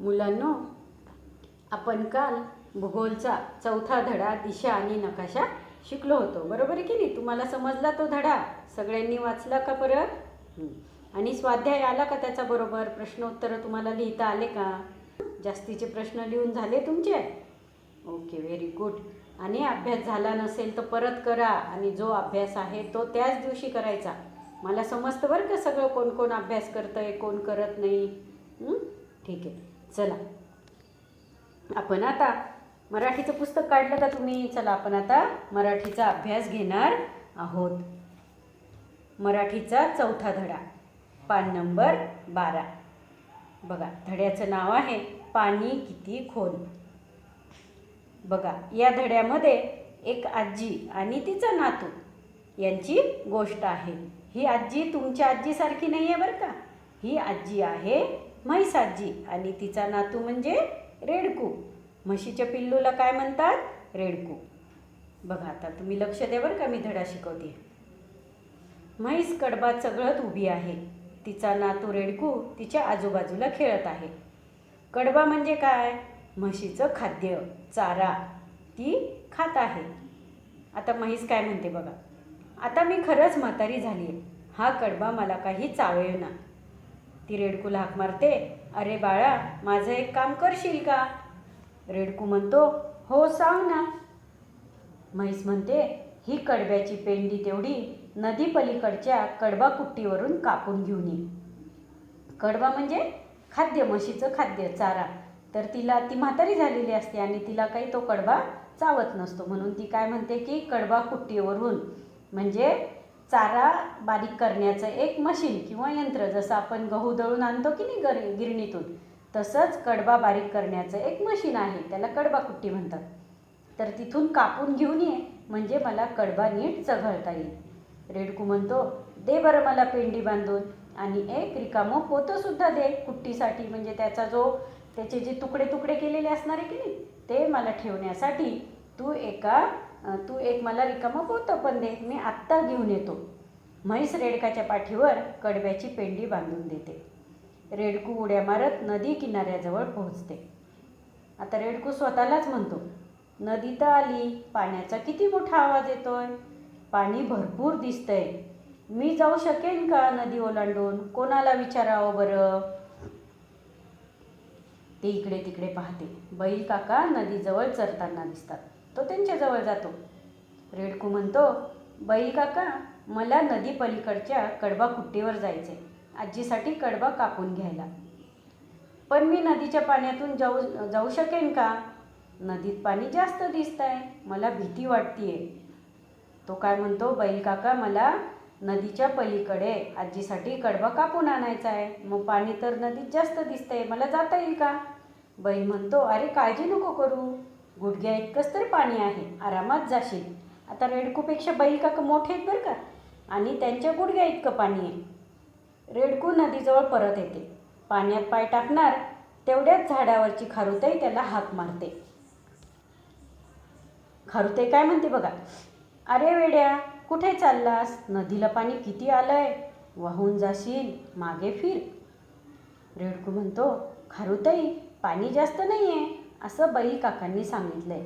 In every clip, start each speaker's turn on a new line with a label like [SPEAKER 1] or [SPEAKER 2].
[SPEAKER 1] मुलांनो आपण काल भूगोलचा चौथा धडा दिशा आणि नकाशा शिकलो होतो. बरोबर आहे की नाही? तुम्हाला समजला तो धडा? सगळ्यांनी वाचला का परत? आणि स्वाध्याय आला का त्याचा बरोबर? प्रश्नोत्तरं तुम्हाला लिहिता आले का? जास्तीचे प्रश्न लिहून झाले तुमचे? ओके व्हेरी गुड आणि अभ्यास झाला नसेल तर परत करा. आणि जो अभ्यास आहे तो त्याच दिवशी करायचा. मला समजतं बरं का सगळं कोण कोण अभ्यास करतं आहे कोण करत नाही? ठीक आहे. चला. आपण आता मराठीचं पुस्तक काढलं का तुम्ही? चला आपण आता मराठीचा अभ्यास घेणार आहोत. मराठीचा चौथा धडा पान नंबर बारा. बघा धड्याचं नाव आहे पाणी किती खोल. बघा या धड्यामध्ये एक आजी आणि तिचा नातू यांची गोष्ट आहे. ही आजी तुमच्या आजीसारखी नाही आहे बरं का? ही आजी आहे म्हैसाजी. आणि तिचा नातू म्हणजे रेडकू. म्हशीच्या पिल्लूला काय म्हणतात? रेडकू. बघा आता तुम्ही लक्ष द्या बरं का मी धडा शिकवते. म्हैस कडबा चघळत उभी आहे. तिचा नातू रेडकू तिच्या आजूबाजूला खेळत आहे. कडबा म्हणजे काय? म्हशीचं खाद्य चारा. ती खात आहे. आता म्हैस काय म्हणते बघा? आता मी खरंच म्हातारी झाली आहे हा कडबा मला काही चावेना. ती रेडकूला हाक मारते. अरे बाळा माझं एक काम करशील का? रेडकू म्हणतो हो सांग ना. म्हैस म्हणते ही कडब्याची पेंडी तेवढी नदी पलीकडच्या कडबा कुट्टीवरून कापून घेऊन ये. कडबा म्हणजे खाद्य म्हशीचं खाद्य चारा. तर तिला ती म्हातारी झालेली असते आणि तिला काही तो कडबा चावत नसतो. म्हणून ती काय म्हणते की कडबा कुट्टीवरून. म्हणजे चारा बारीक करण्याचं एक मशीन किंवा यंत्र जसं आपण गहू दळून आणतो की नाही गर गिरणीतून तसंच कडबा बारीक करण्याचं एक मशीन आहे. त्याला कडबा कुट्टी म्हणतात. तर तिथून कापून घेऊन ये म्हणजे मला कडबा नीट चघळता येईल. रेडकू म्हणतो दे बरं मला पेंडी बांधून आणि एक रिकामं पोतंसुद्धा दे कुट्टीसाठी. म्हणजे त्याचा जो त्याचे जे तुकडे तुकडे केलेले असणार आहे की नाही ते मला ठेवण्यासाठी तू एका तू एक मला रिकामं पोतं पण दे मी आत्ता घेऊन येतो. म्हैस रेडकाच्या पाठीवर कडब्याची पेंडी बांधून देते. रेडकू उड्या मारत नदी किनाऱ्याजवळ पोहोचते. आता रेडकू स्वतःलाच म्हणतो नदी तर आली पाण्याचा किती मोठा आवाज येतोय? पाणी भरपूर दिसतंय. मी जाऊ शकेन का नदी ओलांडून? कोणाला विचारावं बरं? ते इकडे तिकडे पाहते. बैल काका नदीजवळ चरताना दिसतात. तो त्यांच्याजवळ जातो. रेडकू म्हणतो बैल काका मला नदी पलीकडच्या कडबा कुट्टीवर जायचे आजीसाठी कडबा कापून घ्यायला. पण मी नदीच्या पाण्यातून जाऊ जाऊ शकेन का? नदीत पाणी जास्त दिसत आहे मला भीती वाटतीये. तो काय म्हणतो बैल काका मला नदीच्या पलीकडे आजीसाठी कडबा कापून आणायचा आहे मग पाणी तर नदीत जास्त दिसतंय मला जाता येईल का? बैल म्हणतो अरे काळजी नको करू. गुडघ्या इतकंच तर पाणी आहे. आरामात जाशील. आता रेडकूपेक्षा बैल काका मोठे आहेत बरं का? आणि त्यांच्या गुडघ्या इतकं पाणी आहे. रेडकू नदीजवळ परत येते. पाण्यात पाय टाकणार तेवढ्याच झाडावरची खारुताई त्याला हाक मारते. खारुताई काय म्हणते बघा? अरे वेड्या कुठे चाललास? नदीला पाणी किती आलंय? वाहून जाशील? मागे फिर. रेडकू म्हणतो खारुताई पाणी जास्त नाही आहे असं बैलकाकांनी सांगितलंय.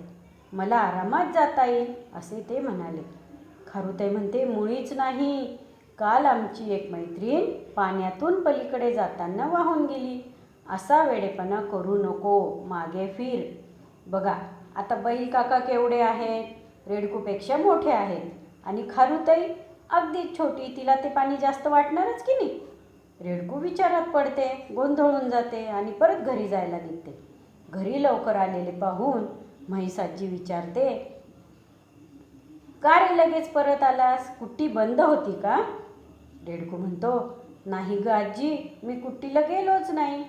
[SPEAKER 1] मला आरामात जाता येईल असे ते म्हणाले. खारुताई म्हणते मुळीच नाही. काल आमची एक मैत्रीण पाण्यातून पलीकडे जाताना वाहून गेली. असा वेडेपणा करू नको मागे फिर. बघा आता बैल काका केवढे आहेत? रेडकूपेक्षा मोठे आहेत. आणि खारुताई अगदी छोटी तिला ते पाणी जास्त वाटणारच की नाही? रेडकू विचारात पडते गोंधळून जाते आणि परत घरी जायला निघते. घरी लवकर आलेले पाहून म्हैसाजी विचारते का रे लगेच परत आलास? कुट्टी बंद होती का? रेडकू म्हणतो नाही ग आजी मी कुट्टीला गेलोच नाही.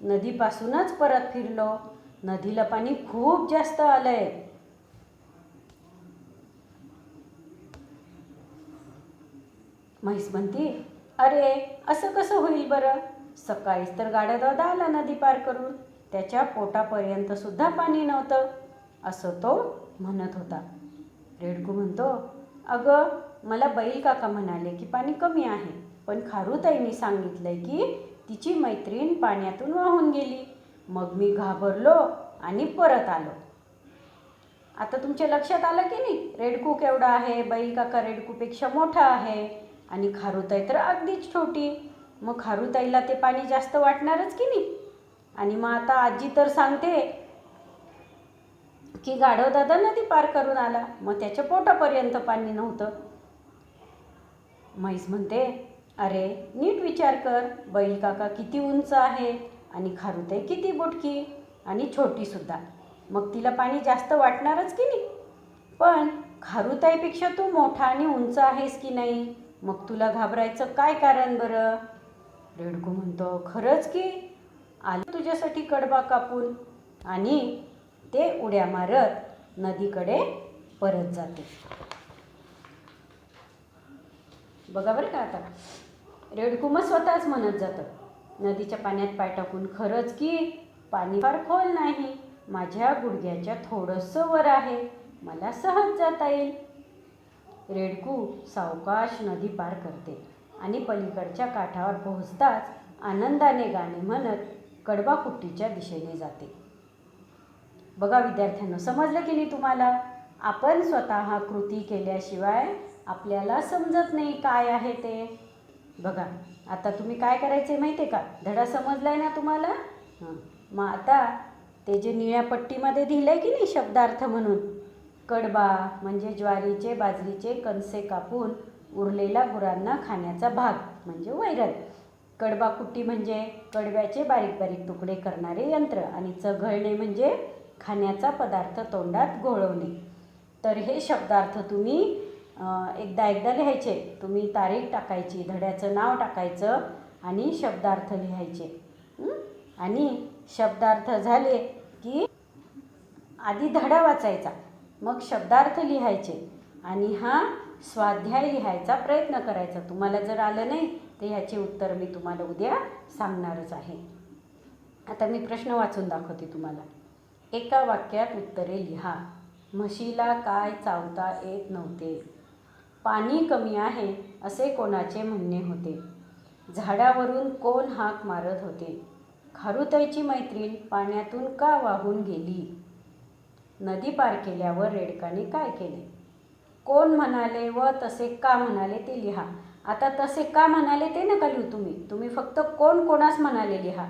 [SPEAKER 1] नदीपासूनच परत फिरलो. नदीला पाणी खूप जास्त आलंय. म्हैस म्हणती अरे असं कसं होईल बरं? सकाळीच तर गाड्या दादा आला नदी पार करून. त्याच्या पोटापर्यंत सुद्धा पाणी नव्हतं असं तो म्हणत होता. रेडकू म्हणतो अगं मला बैल काका म्हणाले की पाणी कमी आहे पण खारुताईंनी सांगितलंय की तिची मैत्रीण पाण्यातून वाहून गेली. मग मी घाबरलो आणि परत आलो. आता तुमच्या लक्षात आलं की नाही रेडकू केवढा आहे बैल काका रेडकूपेक्षा मोठा आहे आणि खारुताई तर अगदीच छोटी. मग खारुताईला ते पाणी जास्त वाटणारच की नाही? आणि मग आता आजी तर सांगते की गाढव दादा नदी पार करून आला. मग त्याच्या पोटापर्यंत पाणी नव्हतं. म्हैस म्हणते अरे नीट विचार कर. बैल काका किती उंच आहे आणि खारुते किती बुटकी आणि छोटीसुद्धा मग तिला पाणी जास्त वाटणारच की नाही? पण खारुताईपेक्षा तू मोठा आणि उंच आहेस की नाही? मग तुला घाबरायचं काय कारण बरं? रेडकू म्हणतो खरंच की आलं तुझ्यासाठी कडबा कापून आणि ते उड्या मारत नदीकडे परत जाते. बघा बरं का आता. रेडकू मग स्वतःच म्हणत जातं. नदीच्या पाण्यात पाय टाकून खरंच की पाणी फार खोल नाही. माझ्या गुडघ्याच्या थोडंसं वर आहे. मला सहज जाता येईल. रेडकू सावकाश नदी पार करते आणि पलीकडच्या काठावर पोहोचताच आनंदाने गाणे म्हणत कडबा कुट्टीच्या दिशेने जाते. बघा विद्यार्थ्यांनो समजलं की नाही तुम्हाला? आपण स्वतः कृती केल्याशिवाय आपल्याला समजत नाही काय आहे ते. बघा आता तुम्ही काय करायचे माहिती आहे का? धडा समजलाय ना तुम्हाला? हां. मग आता ते जे निळ्या पट्टीमध्ये दिलं आहे की नाही शब्दार्थ म्हणून? कडबा म्हणजे ज्वारीचे बाजरीचे कणसे कापून उरलेला गुरांना खाण्याचा भाग म्हणजे वैरण. कडबाकुट्टी म्हणजे कडव्याचे बारीक बारीक तुकडे करणारे यंत्र आणि चघळणे म्हणजे खाण्याचा पदार्थ तोंडात घोळवणे. तर हे शब्दार्थ तुम्ही एकदा एकदा लिहायचे. तुम्ही तारीख टाकायची धड्याचं नाव टाकायचं आणि शब्दार्थ लिहायचे. आणि शब्दार्थ झाले की आधी धडा वाचायचा मग शब्दार्थ लिहायचे आणि हा स्वाध्याय लिहायचा प्रयत्न करायचा. तुम्हाला जर आलं नाही तर ह्याचे उत्तर मी तुम्हाला उद्या सांगणारच आहे. आता मी प्रश्न वाचून दाखवते तुम्हाला. एका वाक्यात उत्तरे लिहा. म्हशीला काय चावता येत नव्हते. पाणी कमी आहे असे कोणाचे म्हणणे होते. झाडावरून कोण हाक मारत होते. खारुताईची मैत्रीण पाण्यातून का वाहून गेली? नदी पार केल्यावर रेडकाने काय केले? कोण म्हणाले व तसे का म्हणाले ते लिहा. आता तसे का म्हणाले ते नका लिहू तुम्ही. तुम्ही फक्त कोण कोणास म्हणाले लिहा.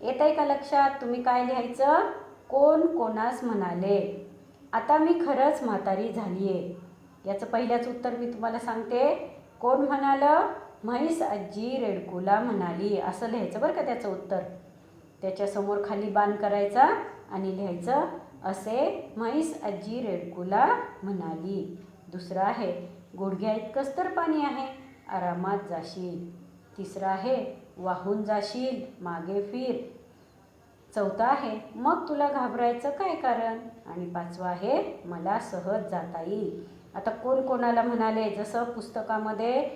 [SPEAKER 1] येत आहे का लक्षात? तुम्ही काय लिहायचं? कोण कोणास म्हणाले? आता मी खरंच म्हातारी झाली आहे याचं पहिल्याच उत्तर मी तुम्हाला सांगते. कोण म्हणालं? म्हैस आजी रेडकुला म्हणाली. असं लिहायचं बरं का त्याचं उत्तर. त्याच्यासमोर खाली बाण करायचा आणि लिहायचं असे म्हैस आजी रेडकुला म्हणाली. दुसरं आहे गुडघ्या इतकंच तर पाणी आहे. आरामात जाशील. तिसरं आहे वाहून जाशील मागे फिर. चौथं आहे मग तुला घाबरायचं काय कारण? आणि पाचवा आहे मला सहज जाता येईल. आता कोण कोणाला म्हणाले जसं पुस्तकामध्ये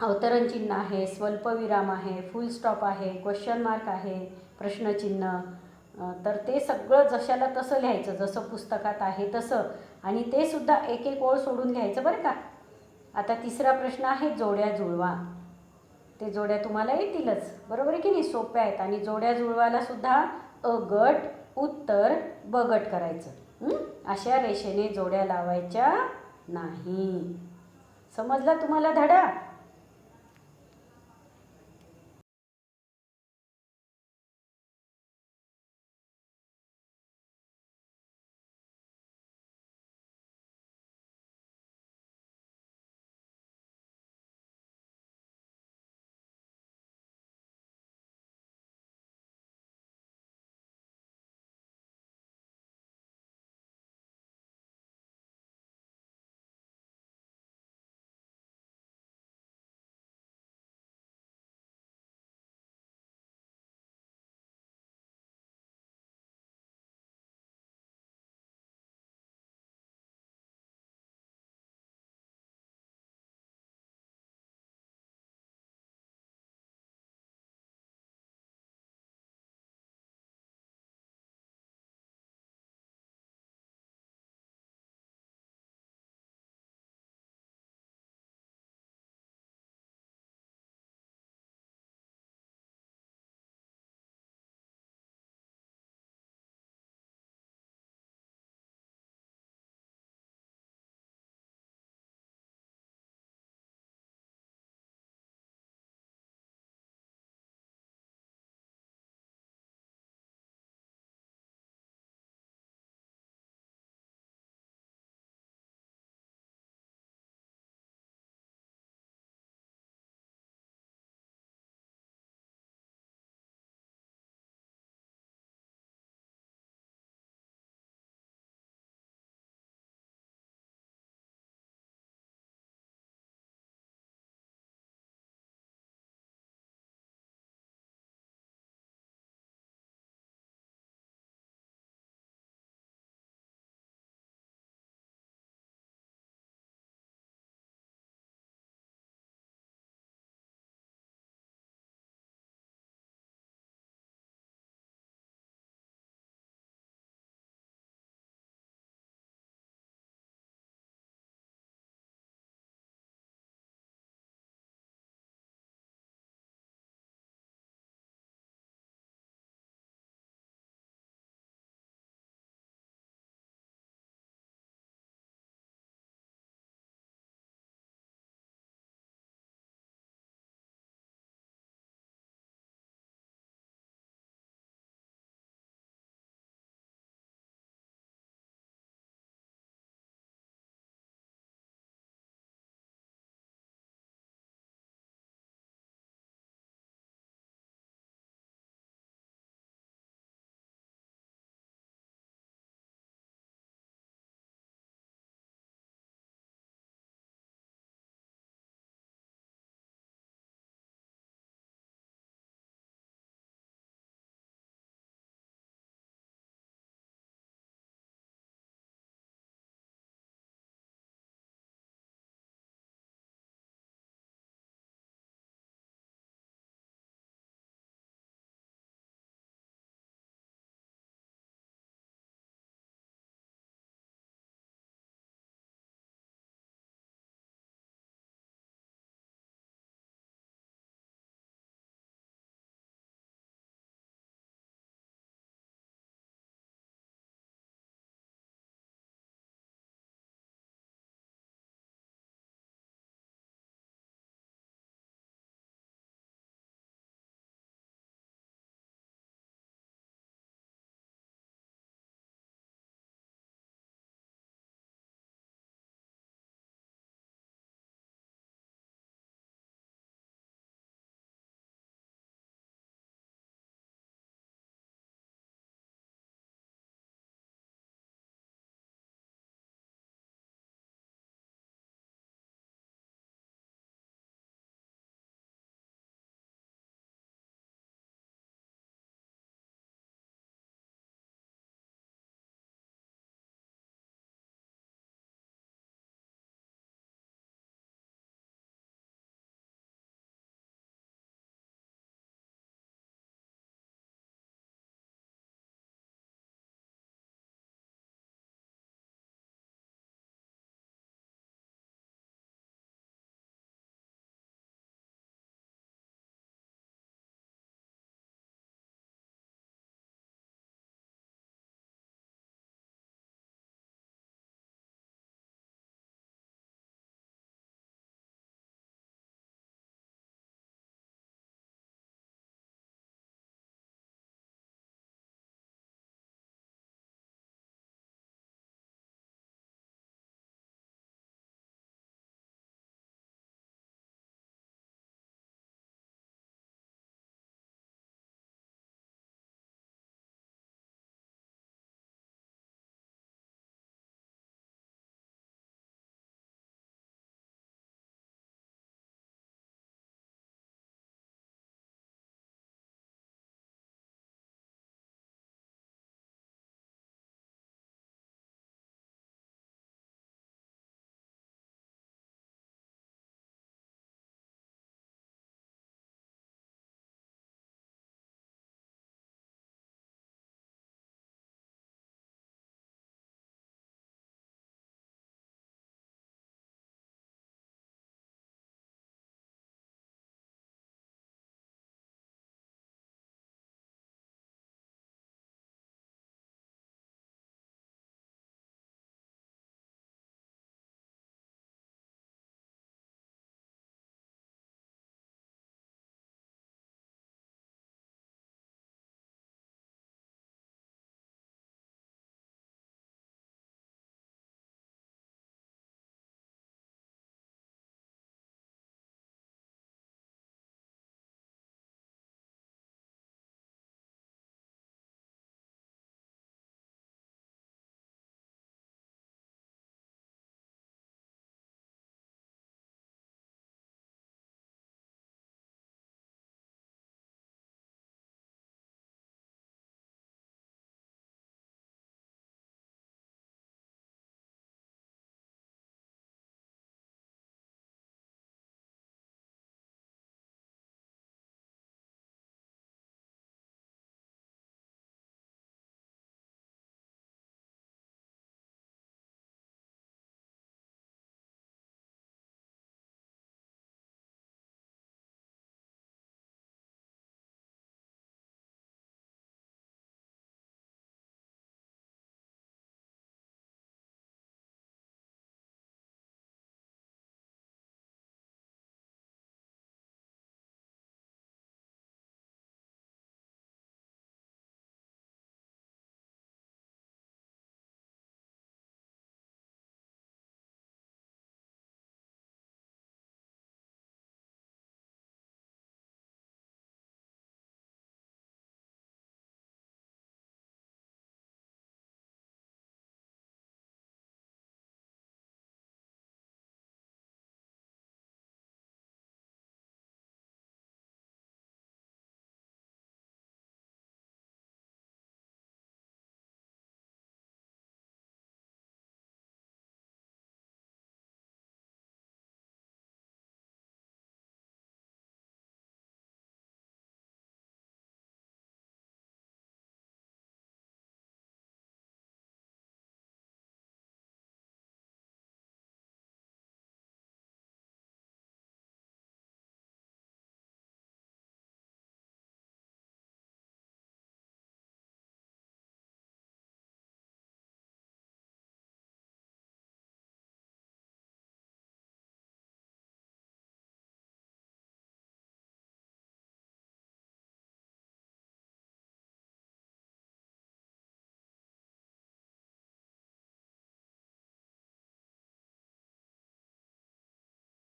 [SPEAKER 1] अवतरण चिन्ह आहे स्वल्पविराम आहे फुल स्टॉप आहे क्वेश्चन मार्क आहे प्रश्नचिन्ह तर ते सगळं जशाला तसं लिहायचं जसं पुस्तकात आहे तसं. आणि ते सुद्धा एक एक ओळ सोडून लिहायचं बरं का? आता तिसरा प्रश्न आहे जोड्या जुळवा. ते जोड्या तुम्हाला येतीलच. बरोबर आहे की नाही? सोप्या आहेत. आणि जोड्या जुळवायला सुद्धा अ गट उत्तर बगट करायचं. अशा रेषेने जोड्या लावायच्या नाही. समजला तुम्हाला धडा?